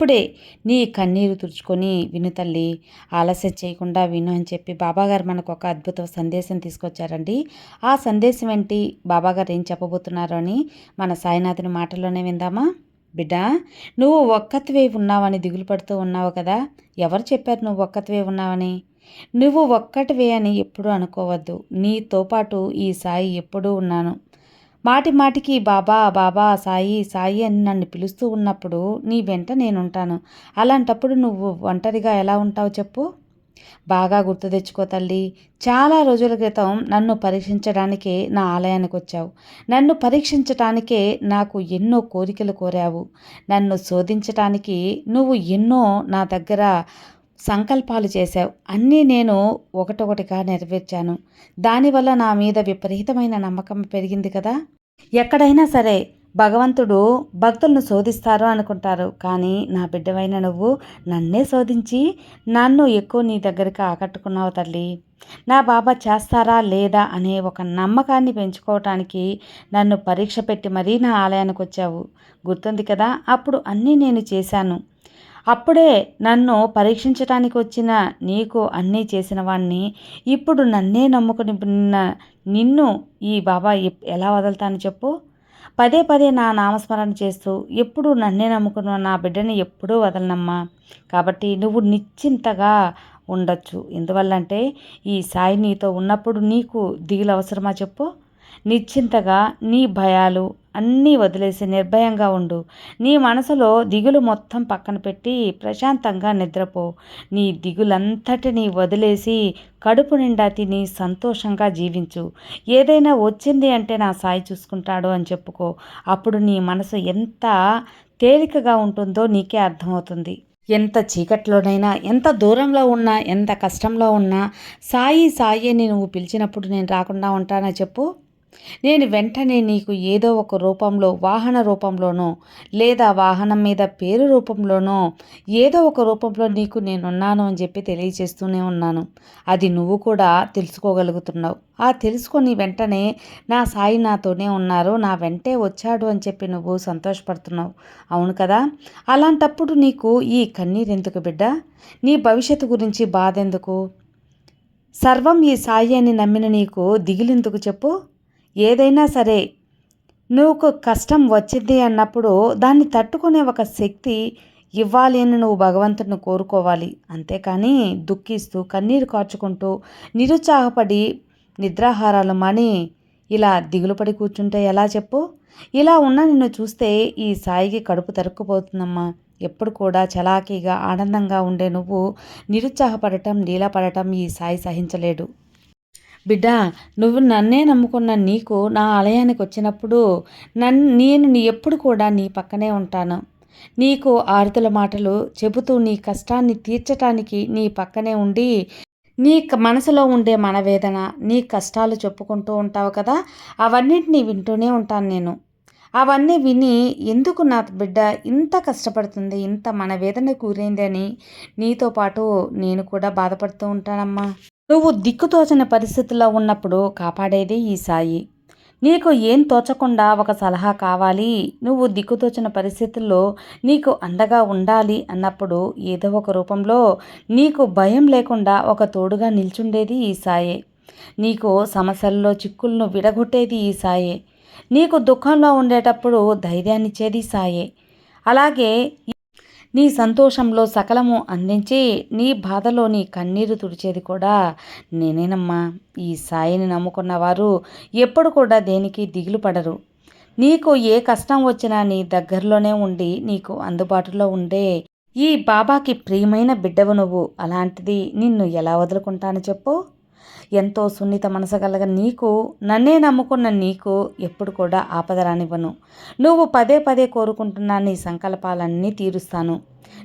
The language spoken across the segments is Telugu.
ఇప్పుడే నీ కన్నీరు తుడుచుకొని విను తల్లి ఆలస్యం చేయకుండా విను అని చెప్పి బాబాగారు మనకు ఒక అద్భుత సందేశం తీసుకొచ్చారండి. ఆ సందేశం ఏంటి? బాబాగారు ఏం చెప్పబోతున్నారో అని మన సాయినాథుని మాటల్లోనే విందామా? బిడ్డ నువ్వు ఒక్కతివే ఉన్నావని దిగులు పడుతూ ఉన్నావు కదా. ఎవరు చెప్పారు నువ్వు ఒక్కతివే ఉన్నావని? నువ్వు ఒక్కటివే అని ఎప్పుడూ అనుకోవద్దు. నీతో పాటు ఈ సాయి ఎప్పుడూ ఉన్నాను. మాటి మాటికి బాబా బాబా సాయి సాయి అని నన్ను పిలుస్తూ ఉన్నప్పుడు నీ వెంట నేనుంటాను. అలాంటప్పుడు నువ్వు ఒంటరిగా ఎలా ఉంటావు చెప్పు? బాగా గుర్తు తెచ్చుకో తల్లి. చాలా రోజుల క్రితం నన్ను పరీక్షించడానికే నా ఆలయానికి వచ్చావు. నన్ను పరీక్షించటానికే నాకు ఎన్నో కోరికలు కోరావు. నన్ను శోధించటానికి నువ్వు ఎన్నో నా దగ్గర సంకల్పాలు చేశావు. అన్నీ నేను ఒకటొకటిగా నెరవేర్చాను. దానివల్ల నా మీద విపరీతమైన నమ్మకం పెరిగింది కదా. ఎక్కడైనా సరే భగవంతుడు భక్తులను శోధిస్తారు అనుకుంటారు. కానీ నా బిడ్డవైన నువ్వు నన్నే శోధించి నన్ను ఎక్కువ నీ దగ్గరికి ఆకట్టుకున్నావు తల్లి. నా బాబా చేస్తారా లేదా అనే ఒక నమ్మకాన్ని పెంచుకోవటానికి నన్ను పరీక్ష పెట్టి మరీ నా ఆలయానికి వచ్చావు గుర్తుంది కదా? అప్పుడు అన్నీ నేను చేశాను. అప్పుడే నన్ను పరీక్షించటానికి వచ్చిన నీకు అన్నీ చేసిన వాణ్ణి ఇప్పుడు నన్నే నమ్ముకుని నిన్ను ఈ బాబా ఎలా వదులుతాను చెప్పు? పదే పదే నా నామస్మరణ చేస్తూ ఎప్పుడు నన్నే నమ్ముకున్న నా బిడ్డని ఎప్పుడూ వదలనమ్మా. కాబట్టి నువ్వు నిశ్చింతగా ఉండొచ్చు. ఎందువల్లంటే ఈ సాయి నీతో ఉన్నప్పుడు నీకు దిగులు అవసరమా చెప్పు? నిశ్చింతగా నీ భయాలు అన్నీ వదిలేసి నిర్భయంగా ఉండు. నీ మనసులో దిగులు మొత్తం పక్కన పెట్టి ప్రశాంతంగా నిద్రపో. నీ దిగులంతటిని వదిలేసి కడుపు నిండా తిని సంతోషంగా జీవించు. ఏదైనా వచ్చింది అంటే నా సాయి చూసుకుంటాడు అని చెప్పుకో. అప్పుడు నీ మనసు ఎంత తేలికగా ఉంటుందో నీకే అర్థమవుతుంది. ఎంత చీకట్లోనైనా ఎంత దూరంలో ఉన్నా ఎంత కష్టంలో ఉన్నా సాయి సాయి అని నువ్వు పిలిచినప్పుడు నేను రాకుండా ఉంటానా చెప్పు? నేను వెంటనే నీకు ఏదో ఒక రూపంలో వాహన రూపంలోనో లేదా వాహనం మీద పేరు రూపంలోనో ఏదో ఒక రూపంలో నీకు నేనున్నాను అని చెప్పి తెలియజేస్తూనే ఉన్నాను. అది నువ్వు కూడా తెలుసుకోగలుగుతున్నావు. ఆ తెలుసుకొని వెంటనే నా సాయి నాతోనే ఉన్నారు. నా వెంటే వచ్చాడు అని చెప్పి నువ్వు సంతోషపడుతున్నావు. అవును కదా? అలాంటప్పుడు నీకు ఈ కన్నీరు ఎందుకు బిడ్డ? నీ భవిష్యత్తు గురించి బాధ ఎందుకు సర్వం ఈ సాయి అని నమ్మిన నీకు దిగిలెందుకు చెప్పు? ఏదైనా సరే నువ్వు కష్టం వచ్చింది అన్నప్పుడు దాన్ని తట్టుకునే ఒక శక్తి ఇవ్వాలి అని నువ్వు భగవంతుని కోరుకోవాలి. అంతేకాని దుఃఖిస్తూ కన్నీరు కార్చుకుంటూ నిరుత్సాహపడి నిద్రాహారాలు మాని ఇలా దిగులుపడి కూర్చుంటే ఎలా చెప్పు? ఇలా ఉన్న నిన్ను చూస్తే ఈ సాయికి కడుపు తరుక్కుపోతుందమ్మా. ఎప్పుడు కూడా చలాకీగా ఆనందంగా ఉండే నువ్వు నిరుత్సాహపడటం నీలపడటం ఈ సాయి సహించలేడు. బిడ్డ నువ్వు నన్నే నమ్ముకున్న నీకు నా ఆలయానికి వచ్చినప్పుడు నన్ను నేను నీ ఎప్పుడు కూడా నీ పక్కనే ఉంటాను. నీకు ఆరుతుల మాటలు చెబుతూ నీ కష్టాన్ని తీర్చటానికి నీ పక్కనే ఉండి నీ మనసులో ఉండే మనవేదన నీ కష్టాలు చెప్పుకుంటూ ఉంటావు కదా అవన్నిటినీ వింటూనే ఉంటాను నేను. అవన్నీ విని ఎందుకు నా బిడ్డ ఇంత కష్టపడుతుంది ఇంత మనవేదన కూరైంది అని నీతో పాటు నేను కూడా బాధపడుతూ ఉంటానమ్మా. నువ్వు దిక్కుతోచని పరిస్థితుల్లో ఉన్నప్పుడు కాపాడేది ఈ సాయి. నీకు ఏం తోచకుండా ఒక సలహా కావాలి? నువ్వు దిక్కుతోచిన పరిస్థితుల్లో నీకు అండగా ఉండాలి అన్నప్పుడు ఏదో ఒక రూపంలో నీకు భయం లేకుండా ఒక తోడుగా నిల్చుండేది ఈ సాయే. నీకు సమస్యల్లో చిక్కులను విడగొట్టేది ఈ సాయే. నీకు దుఃఖంలో ఉండేటప్పుడు ధైర్యాన్నిచ్చేది సాయే. అలాగే నీ సంతోషంలో సకలము అందించి నీ బాధలో నీ కన్నీరు తుడిచేది కూడా నేనేనమ్మా. ఈ సాయిని నమ్ముకున్న వారు ఎప్పుడు కూడా దేనికి దిగులు పడరు. నీకు ఏ కష్టం వచ్చినా నీ దగ్గరలోనే ఉండి నీకు అందుబాటులో ఉండే ఈ బాబాకి ప్రియమైన బిడ్డవు నువ్వు. అలాంటిది నిన్ను ఎలా వదులుకుంటాను చెప్పు? ఎంతో సున్నిత మనసగలగ నీకు నన్నే నమ్ముకున్న నీకు ఎప్పుడు కూడా ఆపద రానివ్వను. నువ్వు పదే పదే కోరుకుంటున్న నీ సంకల్పాలన్నీ తీరుస్తాను.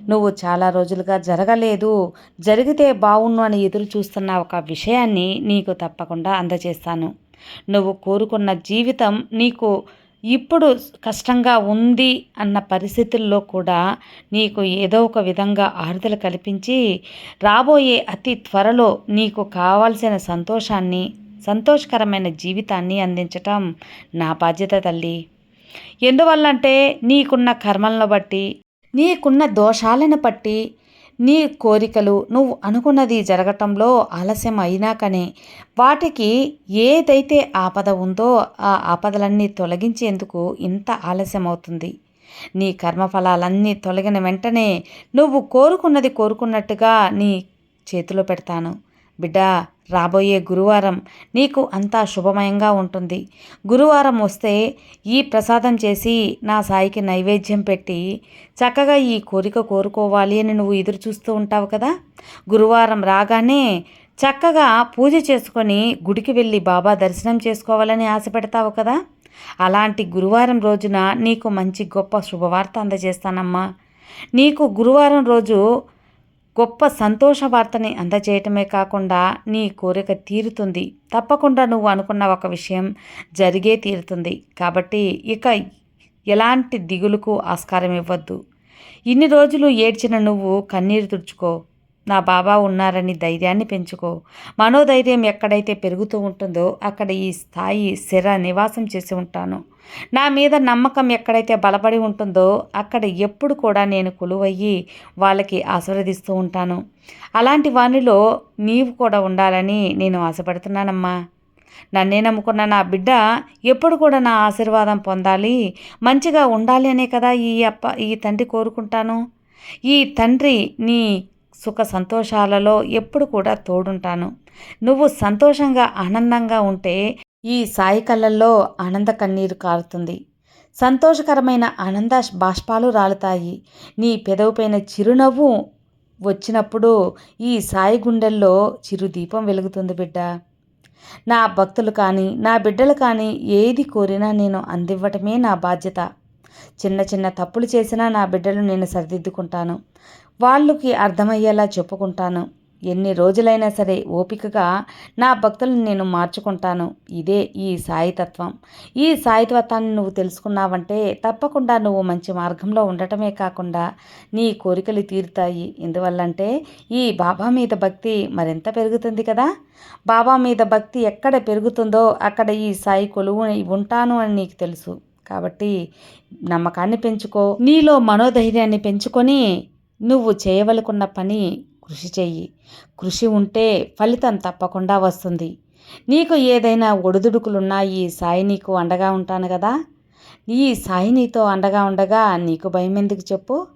నువ్వు చాలా రోజులుగా జరగలేదు. జరిగితే బావుణ్ణు అని ఎదురు చూస్తున్న ఒక విషయాన్ని నీకు తప్పకుండా అందజేస్తాను. నువ్వు కోరుకున్న జీవితం నీకు ఇప్పుడు కష్టంగా ఉంది అన్న పరిస్థితుల్లో కూడా నీకు ఏదో ఒక విధంగా ఆరుదల కల్పించి రాబోయే అతి త్వరలో నీకు కావాల్సిన సంతోషాన్ని సంతోషకరమైన జీవితాన్ని అందించటం నా బాధ్యత తల్లి. ఎందువల్లంటే నీకున్న కర్మలను బట్టి నీకున్న దోషాలను బట్టి నీ కోరికలు నువ్వు అనుకున్నది జరగటంలో ఆలస్యం అయినా కానీ వాటికి ఏదైతే ఆపద ఉందో ఆ ఆపదలన్నీ తొలగించేందుకు ఇంత ఆలస్యం అవుతుంది నీ కర్మఫలాలన్నీ తొలగిన వెంటనే నువ్వు కోరుకున్నది కోరుకున్నట్టుగా నీ చేతిలో పెడతాను. బిడ్డా రాబోయే గురువారం నీకు అంతా శుభమయంగా ఉంటుంది. గురువారం వస్తే ఈ ప్రసాదం చేసి నా సాయికి నైవేద్యం పెట్టి చక్కగా ఈ కోరిక కోరుకోవాలి అని నువ్వు ఎదురు చూస్తూ ఉంటావు కదా. గురువారం రాగానే చక్కగా పూజ చేసుకొని గుడికి వెళ్ళి బాబా దర్శనం చేసుకోవాలని ఆశపెడతావు కదా. అలాంటి గురువారం రోజున నీకు మంచి గొప్ప శుభవార్త అందజేస్తానమ్మా. నీకు గురువారం రోజు గొప్ప సంతోష వార్తని అందజేయటమే కాకుండా నీ కోరిక తీరుతుంది. తప్పకుండా నువ్వు అనుకున్న ఒక విషయం జరిగే తీరుతుంది. కాబట్టి ఇక ఎలాంటి దిగులుకు ఆస్కారం ఇవ్వద్దు. ఇన్ని రోజులు ఏడ్చిన నువ్వు కన్నీరు తుడుచుకో. నా బాబా ఉన్నారని ధైర్యాన్ని పెంచుకో. మనోధైర్యం ఎక్కడైతే పెరుగుతూ ఉంటుందో అక్కడ ఈ స్థాయి స్థిర నివాసం చేసి ఉంటాను. నా మీద నమ్మకం ఎక్కడైతే బలపడి ఉంటుందో అక్కడ ఎప్పుడు కూడా నేను కొలువయ్యి వాళ్ళకి ఆశీర్వదిస్తూ ఉంటాను. అలాంటి వానిలో నీవు కూడా ఉండాలని నేను ఆశపడుతున్నానమ్మా. నన్నే నమ్ముకున్న నా బిడ్డ ఎప్పుడు కూడా నా ఆశీర్వాదం పొందాలి. మంచిగా ఉండాలి అనే కదా ఈ అప్ప ఈ తండ్రి కోరుకుంటాను. ఈ తండ్రి నీ సుఖ సంతోషాలలో ఎప్పుడు కూడా తోడుంటాను. నువ్వు సంతోషంగా ఆనందంగా ఉంటే ఈ సాయి కళ్ళల్లో ఆనంద కన్నీరు కారుతుంది. సంతోషకరమైన ఆనంద బాష్పాలు రాలుతాయి. నీ పెదవుపైన చిరునవ్వు వచ్చినప్పుడు ఈ సాయి గుండెల్లో చిరు దీపం వెలుగుతుంది బిడ్డ. నా భక్తులు కానీ నా బిడ్డలు కానీ ఏది కోరినా నేను అందివ్వటమే నా బాధ్యత. చిన్న చిన్న తప్పులు చేసినా నా బిడ్డలు నేను సరిదిద్దుకుంటాను. వాళ్ళకి అర్థమయ్యేలా చెప్పుకుంటాను. ఎన్ని రోజులైనా సరే ఓపికగా నా భక్తులను నేను మార్చుకుంటాను. ఇదే ఈ సాయితత్వం. ఈ సాయితత్వాన్ని నువ్వు తెలుసుకున్నావంటే తప్పకుండా నువ్వు మంచి మార్గంలో ఉండటమే కాకుండా నీ కోరికలు తీరుతాయి. ఎందువల్లంటే ఈ బాబా మీద భక్తి మరింత పెరుగుతుంది కదా. బాబా మీద భక్తి ఎక్కడ పెరుగుతుందో అక్కడ ఈ సాయి కొలువు ఉంటాను అని నీకు తెలుసు. కాబట్టి నమ్మకాన్ని పెంచుకో. నీలో మనోధైర్యాన్ని పెంచుకొని నువ్వు చేయవలకున్న పని కృషి చెయ్యి. కృషి ఉంటే ఫలితం తప్పకుండా వస్తుంది. నీకు ఏదైనా ఒడిదుడుకులున్నా ఈ సాయి నీకు అండగా ఉంటాను కదా? ఈ సాయి నీతో అండగా ఉండగా నీకు భయం ఎందుకు చెప్పు?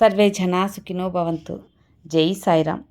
సర్వే జనా సుఖినో భవంతు. జై సాయిరామ్.